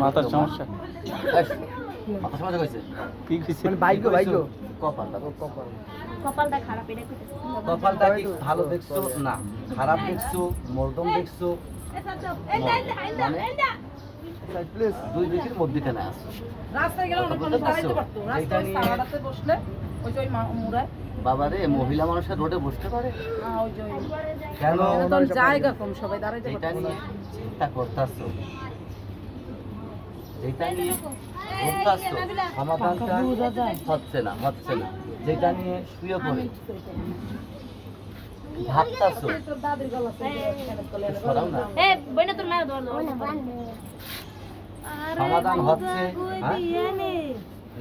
মাথার সমস্যা? মাথা সমস্যা কইছে? কি কইছে? মানে বাইক বাইক কপালটা কপালটা খারাপ এটা কপালটা কি ভালো দেখছ? না। খারাপ দেখছ মর্দম দেখছ? মানে দুই দিকের মধ্যখানে আছে। রাস্তায় গেলে অনেক মানুষ দাঁড়াইতে পারতো। রাস্তায় সারাটাতে বসলে ওই যে ওই মুড়ায় বাবারে মহিলা মানুষের রোডে বসতে পারে? ওই যে ওই কেন? জায়গা কম সবাই দাঁড়াইতে যেটা পারতো নিয়ে চিন্তা করতেছো? যেটা নিয়ে করতেছো সমাধানটা হচ্ছে না হচ্ছে না। যেটা নিয়ে শুয়ে পড়ে। ভাবতাছো? সমাধান হচ্ছে হ্যাঁ?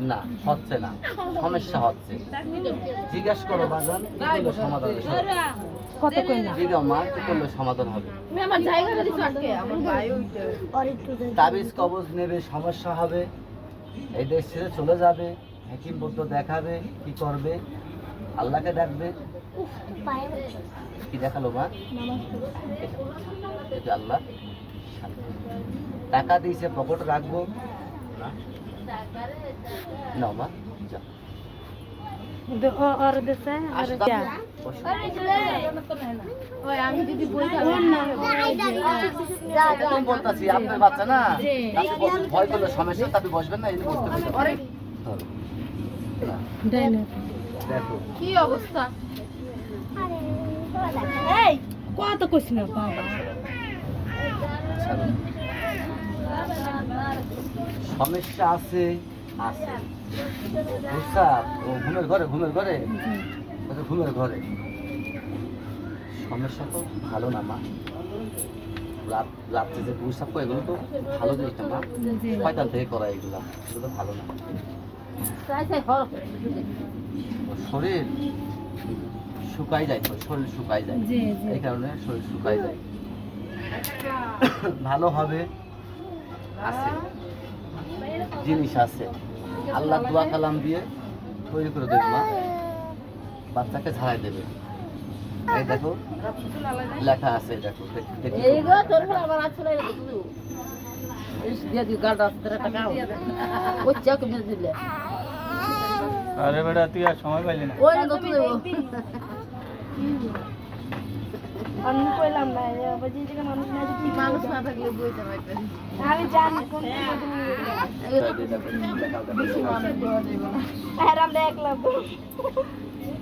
না হচ্ছে না। সমস্যা হচ্ছে। জিজ্ঞেস করো বাজান সমাধান কত কই না জিজ্ঞাসা মা কি করলে সমাধান হবে? তুমি আমার জায়গাটা দিছো আজকে আমার ভাই ওইটা তাবিজ কবজ নেবে সমস্যা হবে। এই দেশ ছেড়ে চলে যাবে হাকিম বলতো দেখাবে কি করবে? আল্লাহকে ডাকবে কি দেখাল মা? এটা আল্লাহ। টাকা দিয়েছে পকেটে রাখব। না? মা যাও। আপনার বাচ্চা না? ভয় করলে সমস্যা বসবেন না কি অবস্থা? কত কইছ না বাবা সমস্যা আছে। আছে। বুঝছা ও ঘুমের ঘরে ঘুমের ঘরে? ঘুমের ঘরে। সমস্যা তো ভালো না মা। রাত রাত্রে যে করে এগুলো তো ভালো জিনিস না মা। কয়টার থেকে করা এগুলো এগুলো তো ভালো না। শরীর শুকাই যায় তো, শরীর শুকাই যায়। এই কারণে শরীর শুকাই যায়। ভালো হবে আছে। জিনিস আছে। আল্লাহ দোয়া কালাম দিয়ে তৈরি করে দেবে মা। বাচ্চাকে ঝাড়াই দেবে। এই দেখো লেখা আছে দেখো আরে বেটা তুই আর সময় পাইলি না। ওই তো তুই আমি কইলাম না মানুষ না যদি মানুষ না থাকলে বইতে আমি জানি কোন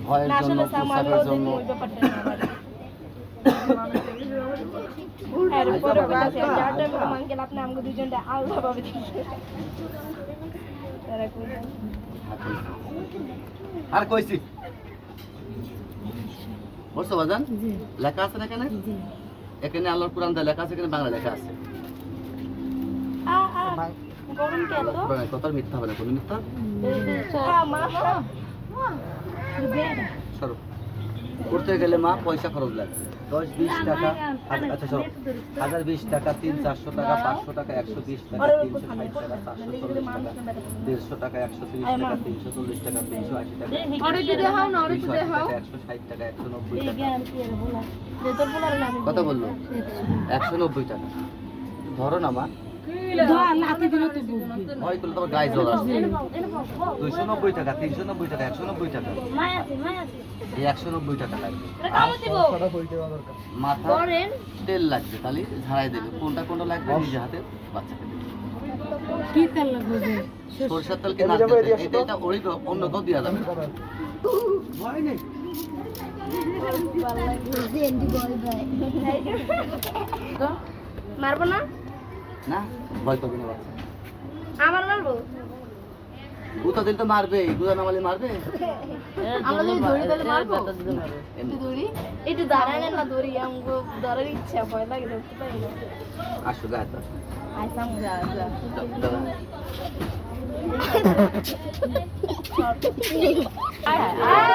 ভয়ের জন্য জন্য আর কইছি। বুঝছ বাজান? লেখা আছে না এখানে? এখানে আল্লাহর কোরআন লেখা আছে এখানে বাংলা লেখা আছে। আ আ গরম কেন তো কোরআনের কথা মিথ্যা হবে না কোনো মিথ্যা? আ মা সরো। করতে গেলে মা পয়সা খরচ লাগবে দশ বিশ টাকা আচ্ছা সরো। হাজার বিশ টাকা তিন চারশো টাকা পাঁচশো টাকা একশো বিশ টাকা তিনশো ষাট টাকা চারশো চল্লিশ টাকা দেড়শো টাকা একশো তিরিশ টাকা তিনশো চল্লিশ টাকা তিনশো আশি টাকা একশো ষাট টাকা একশো নব্বই টাকা। কত বলল? একশো নব্বই টাকা। ধরো না মা। দুইশো নব্বই টাকা তিনশো নব্বই টাকা একশো নব্বই টাকা। মায় আছে মায় আছে এই একশো নব্বই টাকা লাগবে। কামড় দিব। কথা বলতে দেওয়া দরকার। মাথা করেন তেল লাগবে তাহলে ঝাড়াই দেবে। কোনটা কোনটা লাগবে? নিজে হাতে বাচ্চাকে দেবে। কি তেল লাগবে সরষের তেল কেনা এটা এটা ওই তো অন্য কেউ দেওয়া যাবে। মারবো না? না ভয় করবে না বাচ্চা আমার মারবো গুতা দিল তো মারবে গুতা নামালে মারবে আমরা যদি দড়ি তাহলে মারবো এমনি। দড়ি একটু দাঁড়ায় না দৌড়ি আমাকে ধরার ইচ্ছা ভয় লাগে ধরতে পারি না আসো গায়ে তো আইসাম যা যা। আয় আয়